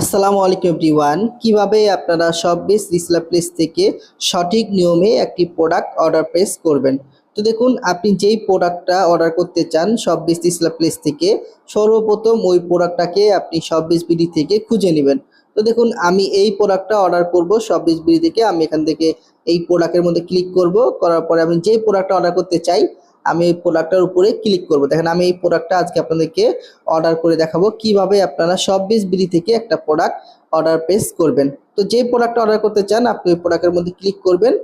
আসসালামু আলাইকুম এভরিওয়ান। কীভাবে আপনারা সব বেস রিসলা প্লেস থেকে সঠিক নিয়মে একটি প্রোডাক্ট অর্ডার প্লেস করবেন? তো দেখুন, আপনি যেই প্রোডাক্টটা অর্ডার করতে চান সব বেস রিসলা প্লেস থেকে, সর্বপ্রথম ওই প্রোডাক্টটাকে আপনি সব বেস বিডি থেকে খুঁজে নেবেন। তো দেখুন, আমি এই প্রোডাক্টটা অর্ডার করব সব বেস বিডি থেকে। আমি এখান থেকে এই প্রোডাক্টের মধ্যে ক্লিক করব। করার পরে আমি যেই প্রোডাক্টটা অর্ডার করতে চাই আমি এই প্রোডাক্টটার উপরে ক্লিক করব। দেখেন, আমি এই প্রোডাক্টটা আজকে আপনাদেরকে অর্ডার করে দেখাবো কীভাবে আপনারা সব বেস বিডি থেকে একটা প্রোডাক্ট অর্ডার প্লেস করবেন। তো যে প্রোডাক্টটা অর্ডার করতে চান, আপনি ওই প্রোডাক্টের মধ্যে ক্লিক করবেন।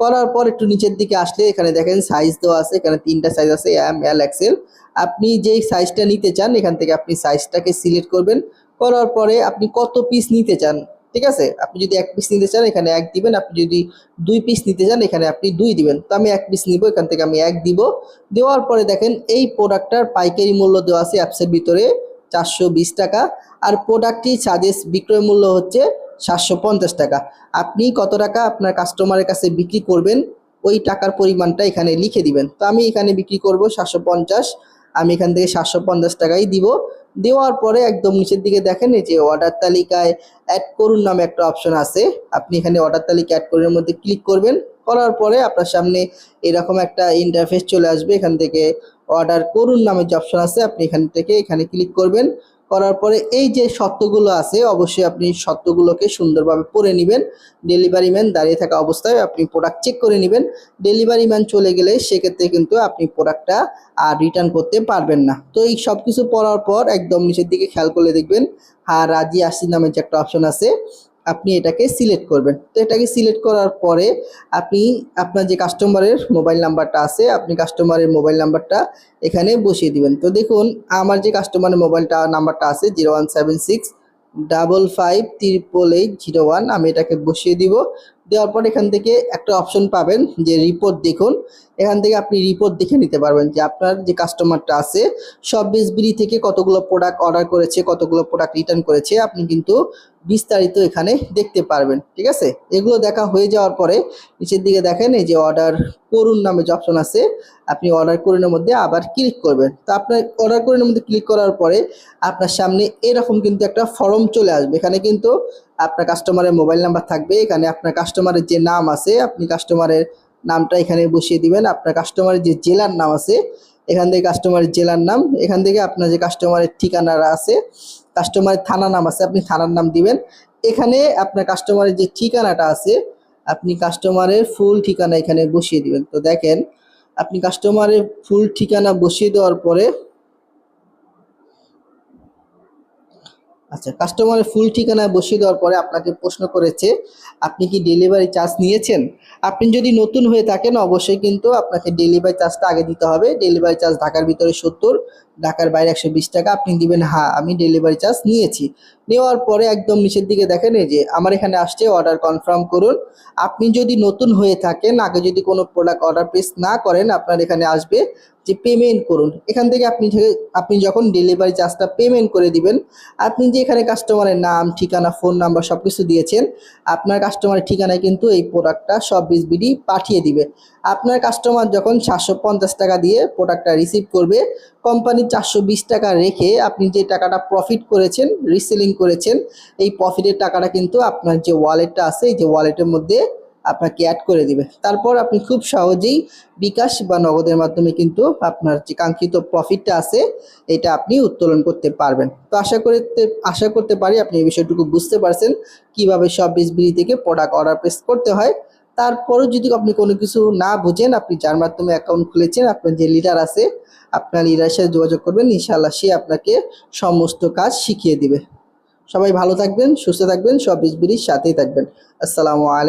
করার পর একটু নিচের দিকে আসলে এখানে দেখেন সাইজ দেওয়া আছে, এখানে তিনটা সাইজ আছে এম এল এক্সেল আপনি যেই সাইজটা নিতে চান, এখান থেকে আপনি সাইজটাকে সিলেক্ট করবেন। করার পরে আপনি কত পিস নিতে চান ঠিক আছে? আপনি যদি এক পিস নিতে চান, এখানে এক দিবেন। আপনি যদি দুই পিস নিতে চান, এখানে আপনি দুই দিবেন। তো আমি এক পিস নিব, এখান থেকে আমি এক দিব। দেওয়ার পরে দেখেন, এই প্রোডাক্টটার পাইকারি মূল্য দেওয়া আছে অ্যাপসের ভিতরে চারশো বিশ টাকা। আর প্রোডাক্টটি সাজেস্ট বিক্রয় মূল্য হচ্ছে সাতশো পঞ্চাশ টাকা। আপনি কত টাকা আপনার কাস্টমারের কাছে বিক্রি করবেন, ওই টাকার পরিমাণটা এখানে লিখে দিবেন। তো আমি এখানে বিক্রি করব সাতশো পঞ্চাশ। আমি এখান থেকে সাতশো পঞ্চাশ টাকাই দিব। দেওয়ার পরে একদম নিচের দিকে দেখেন যে অর্ডার তালিকায় অ্যাড করুন নামে একটা অপশন আছে। আপনি এখানে অর্ডার তালিকা অ্যাড করুনের মধ্যে ক্লিক করবেন। করার পরে আপনার সামনে এরকম একটা ইন্টারফেস চলে আসবে। এখান থেকে অর্ডার করুন নামে যে অপশন আছে, আপনি এখান থেকে এখানে ক্লিক করবেন। করার পরে এই যে শর্তগুলো আছে, অবশ্যই আপনি শর্তগুলোকে সুন্দরভাবে পরে নেবেন। ডেলিভারি ম্যান দাঁড়িয়ে থাকা অবস্থায় আপনি প্রোডাক্ট চেক করে নেবেন। ডেলিভারি ম্যান চলে গেলে সেক্ষেত্রে কিন্তু আপনি প্রোডাক্টটা আর রিটার্ন করতে পারবেন না। তো এই সব কিছু পড়ার পর একদম নিচের দিকে খেয়াল করলে দেখবেন হ্যাঁ রাজি আসি নামের যে একটা অপশন আছে আপনি এটাকে সিলেক্ট করবেন। তো এটাকে সিলেক্ট করার পরে আপনি আপনার যে কাস্টমারের মোবাইল নাম্বারটা আছে, আপনি কাস্টমারের মোবাইল নাম্বারটা এখানে বসিয়ে দিবেন। তো দেখুন, আমার যে কাস্টমারের মোবাইলটা নাম্বারটা আছে zero one seven six double five triple eight zero one আমি এটাকে বসিয়ে দিব। দেওয়ার পর এখান থেকে একটা অপশন পাবেন যে রিপোর্ট দেখুন। এখান থেকে আপনি রিপোর্ট দেখে নিতে পারবেন যে আপনার যে কাস্টমারটা আছে, সব বিড়ি থেকে কতগুলো প্রোডাক্ট অর্ডার করেছে, কতগুলো প্রোডাক্ট রিটার্ন করেছে, আপনি কিন্তু বিস্তারিত এখানে দেখতে পারবেন, ঠিক আছে? এগুলো দেখা হয়ে যাওয়ার পরে নিচের দিকে দেখেন, এই যে অর্ডার করুন নামে যে অপশন আছে, আপনি অর্ডার করুনের মধ্যে আবার ক্লিক করবেন। তো আপনার অর্ডার করুনের মধ্যে ক্লিক করার পরে আপনার সামনে এরকম কিন্তু একটা ফর্ম চলে আসবে। এখানে কিন্তু আপনার কাস্টমারের মোবাইল নাম্বার থাকবে, এখানে আপনার কাস্টমারের যে নাম আছে, আপনি কাস্টমারের নামটা এখানে বসিয়ে দিবেন। আপনার কাস্টমারের যে জেলার নাম আছে, এখান থেকে কাস্টমারের জেলার নাম, এখান থেকে আপনার যে কাস্টমারের ঠিকানা আছে কাস্টমারের থানা নাম আছে, আপনি থানার নাম দিবেন। এখানে আপনার কাস্টমারের যে ঠিকানাটা আছে, আপনি কাস্টমারের ফুল ঠিকানা এখানে বসিয়ে দিবেন। তো দেখেন, আপনি কাস্টমারের ফুল ঠিকানা বসিয়ে দেওয়ার পরে আচ্ছা কাস্টমারের ফুল ঠিকানা বসিয়ে দেওয়ার পরে আপনাকে প্রশ্ন করেছে, আপনি কি ডেলিভারি চার্জ নিয়েছেন? আপনি যদি নতুন হয়ে থাকেন, অবশ্যই কিন্তু আপনাকে ডেলিভারি চার্জটা আগে দিতে হবে। ডেলিভারি চার্জ ঢাকার ভিতরে সত্তর, ঢাকার বাইরে একশো বিশ টাকা। আপনি দিবেন হ্যাঁ আমি ডেলিভারি চার্জ নিয়েছি। নেওয়ার পরে একদম নিচের দিকে দেখেন, এই যে আমার এখানে আসছে অর্ডার কনফার্ম করুন। আপনি যদি নতুন হয়ে থাকেন, আগে যদি কোনো প্রোডাক্ট অর্ডার প্লেস না করেন, আপনার এখানে আসবে। যে পেমেন্ট করুন, এখান থেকে আপনি আপনি যখন ডেলিভারি চার্জটা পেমেন্ট করে দিবেন, আপনি যে এখানে কাস্টমারের নাম, ঠিকানা ফোন নাম্বার সব কিছু দিয়েছেন, আপনার কাস্টমারের ঠিকানায় কিন্তু এই প্রোডাক্টটা সব বিশ বিডি পাঠিয়ে দিবে। আপনার কাস্টমার যখন সাতশো পঞ্চাশ টাকা দিয়ে প্রোডাক্টটা রিসিভ করবে কোম্পানি চারশো বিশ টাকা রেখে আপনি যে টাকাটা প্রফিট করেছেন রিসেলিং করেছেন, এই প্রফিটের টাকাটা কিন্তু আপনার যে ওয়ালেটটা আছে, এই যে ওয়ালেটের মধ্যে আপনাকে অ্যাড করে দিবে। তারপর আপনি খুব সহজেই বিকাশ বা নগদের মাধ্যমে কিন্তু আপনার যে কাঙ্ক্ষিত প্রফিটটা আছে, এটা আপনি উত্তোলন করতে পারবেন। তো আশা করতে আশা করতে পারি আপনি এই বিষয়টুকু বুঝতে পারছেন কীভাবে সব বিসবিলি থেকে প্রোডাক্ট অর্ডার প্লেস করতে হয়। তারপরও যদি আপনি কোনো কিছু না বুঝেন, আপনি যার মাধ্যমে অ্যাকাউন্ট খুলেছেন, আপনার যে লিডার আছে, আপনার লিডারের সাথে যোগাযোগ করবেন, ইনশাআল্লাহ সে আপনাকে সমস্ত কাজ শিখিয়ে দিবে। সবাই ভালো থাকবেন, সুস্থ থাকবেন সব বিসবিলির সাথেই থাকবেন। আসসালামু আলাইকুম।